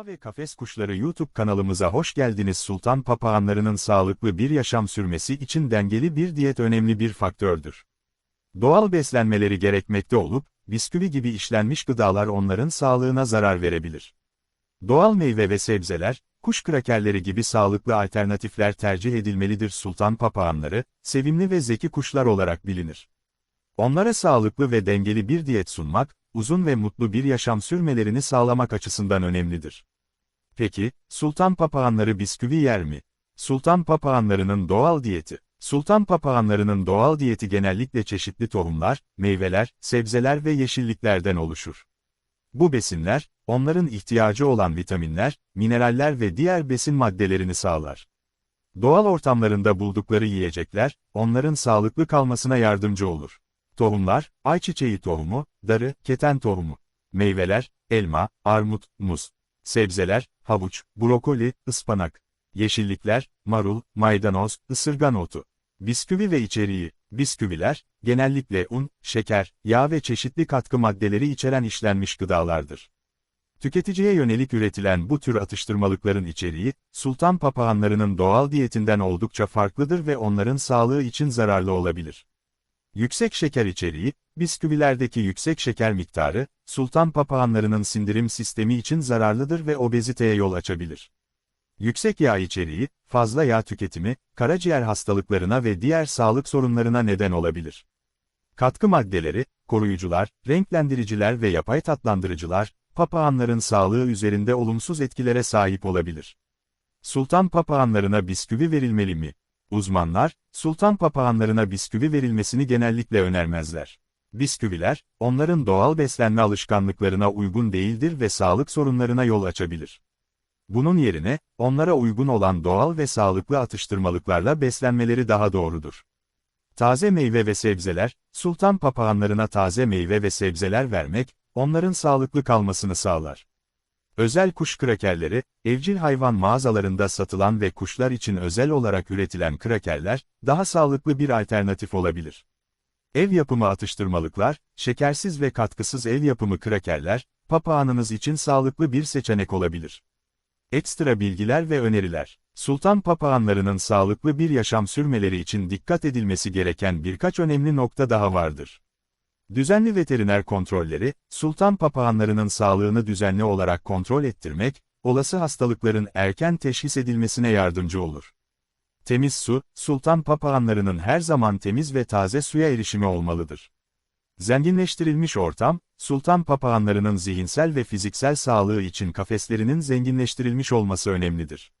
Yuva ve Kafes Kuşları YouTube kanalımıza hoş geldiniz. Sultan papağanlarının sağlıklı bir yaşam sürmesi için dengeli bir diyet önemli bir faktördür. Doğal beslenmeleri gerekmekte olup, bisküvi gibi işlenmiş gıdalar onların sağlığına zarar verebilir. Doğal meyve ve sebzeler, kuş krakerleri gibi sağlıklı alternatifler tercih edilmelidir. Sultan papağanları, sevimli ve zeki kuşlar olarak bilinir. Onlara sağlıklı ve dengeli bir diyet sunmak, uzun ve mutlu bir yaşam sürmelerini sağlamak açısından önemlidir. Peki, sultan papağanları bisküvi yer mi? Sultan papağanlarının doğal diyeti. Sultan papağanlarının doğal diyeti genellikle çeşitli tohumlar, meyveler, sebzeler ve yeşilliklerden oluşur. Bu besinler, onların ihtiyacı olan vitaminler, mineraller ve diğer besin maddelerini sağlar. Doğal ortamlarında buldukları yiyecekler, onların sağlıklı kalmasına yardımcı olur. Tohumlar, ayçiçeği tohumu, darı, keten tohumu. Meyveler, elma, armut, muz. Sebzeler, havuç, brokoli, ıspanak. Yeşillikler, marul, maydanoz, ısırgan otu. Bisküvi ve içeriği. Bisküviler, genellikle un, şeker, yağ ve çeşitli katkı maddeleri içeren işlenmiş gıdalardır. Tüketiciye yönelik üretilen bu tür atıştırmalıkların içeriği, sultan papağanlarının doğal diyetinden oldukça farklıdır ve onların sağlığı için zararlı olabilir. Yüksek şeker içeriği, bisküvilerdeki yüksek şeker miktarı, sultan papağanlarının sindirim sistemi için zararlıdır ve obeziteye yol açabilir. Yüksek yağ içeriği, fazla yağ tüketimi, karaciğer hastalıklarına ve diğer sağlık sorunlarına neden olabilir. Katkı maddeleri, koruyucular, renklendiriciler ve yapay tatlandırıcılar, papağanların sağlığı üzerinde olumsuz etkilere sahip olabilir. Sultan papağanlarına bisküvi verilmeli mi? Uzmanlar, sultan papağanlarına bisküvi verilmesini genellikle önermezler. Bisküviler, onların doğal beslenme alışkanlıklarına uygun değildir ve sağlık sorunlarına yol açabilir. Bunun yerine, onlara uygun olan doğal ve sağlıklı atıştırmalıklarla beslenmeleri daha doğrudur. Taze meyve ve sebzeler, sultan papağanlarına taze meyve ve sebzeler vermek, onların sağlıklı kalmasını sağlar. Özel kuş krakerleri, evcil hayvan mağazalarında satılan ve kuşlar için özel olarak üretilen krakerler, daha sağlıklı bir alternatif olabilir. Ev yapımı atıştırmalıklar, şekersiz ve katkısız ev yapımı krakerler, papağanınız için sağlıklı bir seçenek olabilir. Ekstra bilgiler ve öneriler. Sultan papağanlarının sağlıklı bir yaşam sürmeleri için dikkat edilmesi gereken birkaç önemli nokta daha vardır. Düzenli veteriner kontrolleri, sultan papağanlarının sağlığını düzenli olarak kontrol ettirmek, olası hastalıkların erken teşhis edilmesine yardımcı olur. Temiz su, sultan papağanlarının her zaman temiz ve taze suya erişimi olmalıdır. Zenginleştirilmiş ortam, sultan papağanlarının zihinsel ve fiziksel sağlığı için kafeslerinin zenginleştirilmiş olması önemlidir.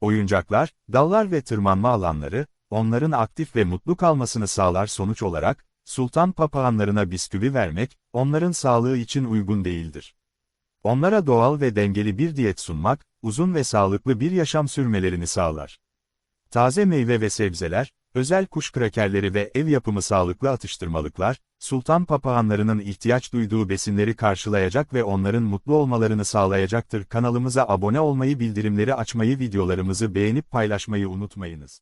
Oyuncaklar, dallar ve tırmanma alanları, onların aktif ve mutlu kalmasını sağlar sonuç olarak, sultan papağanlarına bisküvi vermek, onların sağlığı için uygun değildir. Onlara doğal ve dengeli bir diyet sunmak, uzun ve sağlıklı bir yaşam sürmelerini sağlar. Taze meyve ve sebzeler, özel kuş krakerleri ve ev yapımı sağlıklı atıştırmalıklar, sultan papağanlarının ihtiyaç duyduğu besinleri karşılayacak ve onların mutlu olmalarını sağlayacaktır. Kanalımıza abone olmayı, bildirimleri açmayı, videolarımızı beğenip paylaşmayı unutmayınız.